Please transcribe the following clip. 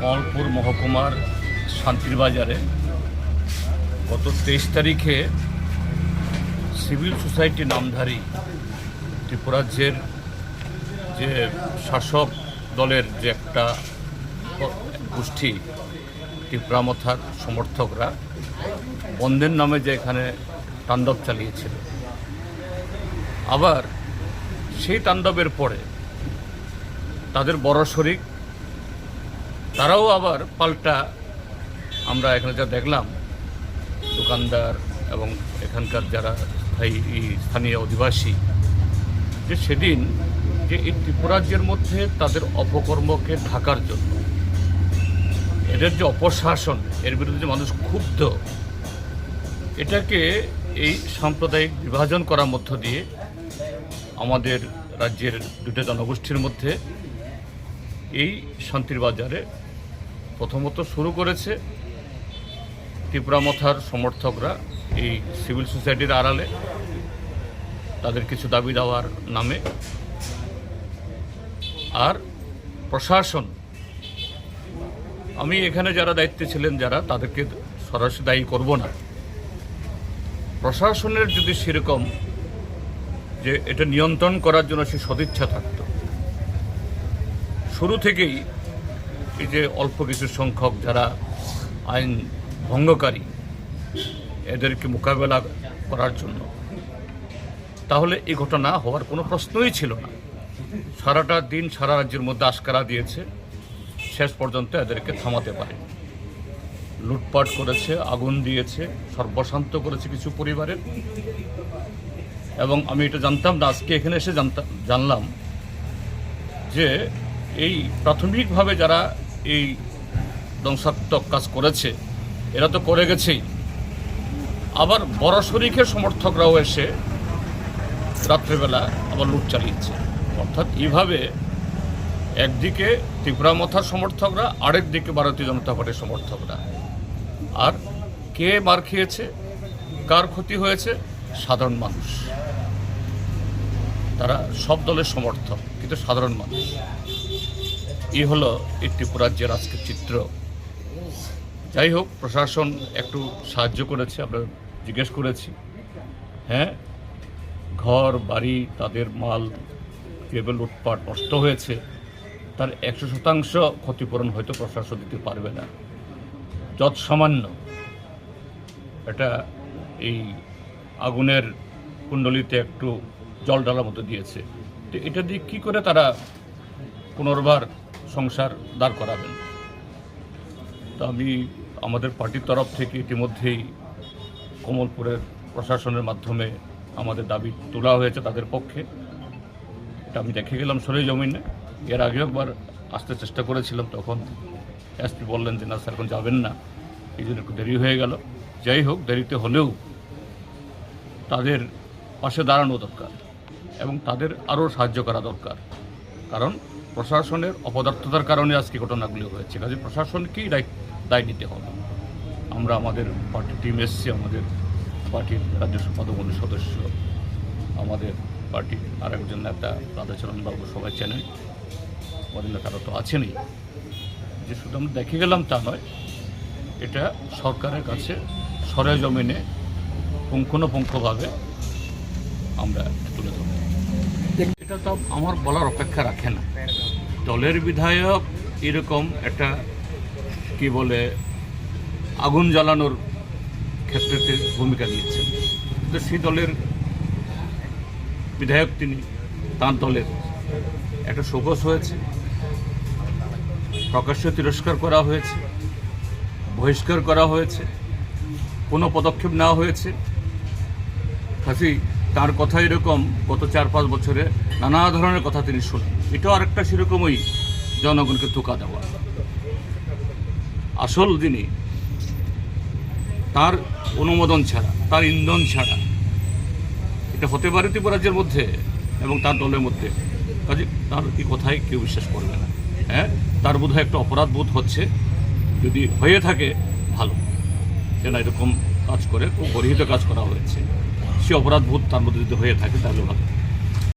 কমলপুর মহকুমার শান্তির বাজারে গত তেইশ তারিখে সিভিল সোসাইটি নামধারী ত্রিপুরাজ্যের যে শাসক দলের যে একটা গোষ্ঠী ত্রিপুরামথার সমর্থকরা, বন্ধের নামে যে এখানে তাণ্ডব চালিয়েছিল। আবার সেই তাণ্ডবের পরে তাদের বড় শরিক তারাও আবার পাল্টা আমরা এখানে যা দেখলাম, দোকানদার এবং এখানকার যারা স্থায়ী স্থানীয় অধিবাসী, যে সেদিন যে এই ত্রিপুরাজ্যের মধ্যে তাদের অপকর্মকে ঢাকার জন্য, এদের যে অপশাসন, এর বিরুদ্ধে যে মানুষ ক্ষুব্ধ, এটাকে এই সাম্প্রদায়িক বিভাজন করার মধ্য দিয়ে আমাদের রাজ্যের দুটো জনগোষ্ঠীর মধ্যে এই শান্তির বাজারে প্রথমত শুরু করেছে ত্রিপুরামথার সমর্থকরা এই সিভিল সোসাইটির আড়ালে। তাদের কিছু দাবি দেওয়ার নামে। আর প্রশাসন। আমি এখানে যারা দায়িত্বে ছিলেন যারা, তাদেরকে সরাসরি দায়ী করব না। প্রশাসনের যদি সেরকম যে এটা নিয়ন্ত্রণ করার জন্য সে সদিচ্ছা থাকত। শুরু থেকেই এই যে অল্প কিছু সংখ্যক যারা আইন ভঙ্গকারী, এদেরকে মোকাবেলা করার জন্য, তাহলে এই ঘটনা হওয়ার কোনো প্রশ্নই ছিল না। সারাটা দিন, সারা রাজ্যের মধ্যে আশকারা দিয়েছে, শেষ পর্যন্ত এদেরকে থামাতে পারে। লুটপাট করেছে, আগুন দিয়েছে, সর্বশান্ত করেছে কিছু পরিবারের। এবং আমি এটা জানতাম না, আজকে এখানে এসে জানতাম জানলাম যে এই প্রাথমিকভাবে যারা এই ধ্বংসাত্মক কাজ করেছে, এরা তো করে গেছেই। আবার বড় শরিকের সমর্থকরাও এসে রাত্রেবেলা আবার লুট চালিয়েছে। অর্থাৎ এইভাবে একদিকে ত্রিপুরামথার সমর্থকরা, আরেক দিকে ভারতীয় জনতা পার্টির সমর্থকরা। আর কে মার খেয়েছে, কার ক্ষতি হয়েছে? সাধারণ মানুষ। তারা সব দলের সমর্থক, কিন্তু সাধারণ মানুষ। এই হলো এই ত্রিপুরাজ্যের আজকের চিত্র। যাই হোক, প্রশাসন একটু সাহায্য করেছে, আমরা জিজ্ঞেস করেছি। হ্যাঁ ঘর, বাড়ি, তাদের মাল, কেবল লুটপাট নষ্ট হয়েছে। তার একশো শতাংশ ক্ষতিপূরণ হয়তো প্রশাসন দিতে পারবে না। যৎ সামান্য এটা এই আগুনের কুণ্ডলিতে একটু জল ডালার মতো দিয়েছে। তো এটা দিয়ে কী করে তারা পুনর্বার সংসার দাঁড় করাবেন। তো আমি আমাদের পার্টির তরফ থেকে ইতিমধ্যেই কমলপুরের প্রশাসনের মাধ্যমে আমাদের দাবি তোলা হয়েছে তাদের পক্ষে। এটা আমি দেখে গেলাম সরে জমিনে। এর আগে একবার আসতে চেষ্টা করেছিলাম, তখন এসপি বললেন যে, না স্যার, এখন যাবেন না। এই জন্য একটু দেরি হয়ে গেল। যাই হোক, দেরিতে হলেও তাদের পাশে দাঁড়ানো দরকার এবং তাদের আরও সাহায্য করা দরকার। কারণ প্রশাসনের অপদার্থতার কারণে আজকে ঘটনাগুলি হয়েছে। কাজে প্রশাসনকেই দায় দায় নিতে হবে। আমরা আমাদের পার্টির টিম এসছি, আমাদের পার্টির রাজ্য সম্পাদক মন্ডলীর সদস্য, আমাদের পার্টির আর একজন নেতা রাধাচরণ বাবু সবাই চেনেন। আমাদের নেতারা তো আছেনই। যে শুধু আমরা দেখে গেলাম তা নয়, এটা সরকারের কাছে সরে জমিনে পুঙ্খানুপুঙ্খভাবে আমরা তুলে ধরব। এটা তো আমার বলার অপেক্ষা রাখে না। দলের বিধায়ক এরকম একটা, কি বলে, আগুন জ্বালানোর ক্ষেত্রে ভূমিকা নিয়েছেন। তো সেই দলের বিধায়ক তিনি, তাঁর দলের একটা শোকস হয়েছে। প্রকাশ্য তিরস্কার করা হয়েছে, বহিষ্কার করা হয়েছে, কোনো পদক্ষেপ নেওয়া হয়েছে। কাজেই তার কথা এরকম গত চার পাঁচ বছরে নানা ধরনের কথা তিনি শোনেন। এটাও আরেকটা সেরকমই জনগণকে ধোকা দেওয়া। আসল যিনি, তার অনুমোদন ছাড়া, তার ইন্ধন ছাড়া, এটা হতে পারে ত্রিপুরাজ্যের মধ্যে এবং তার দলের মধ্যে। কাজে তার এই কথাই কেউ বিশ্বাস করবে না। হ্যাঁ তার বোধ একটা অপরাধ বোধ হচ্ছে। যদি হয়ে থাকে, ভালো। যে না এরকম কাজ করে, খুব গর্হিত কাজ করা হয়েছে। সে অপরাধ বোধ তার মধ্যে যদি হয়ে থাকে তাহলে ভালো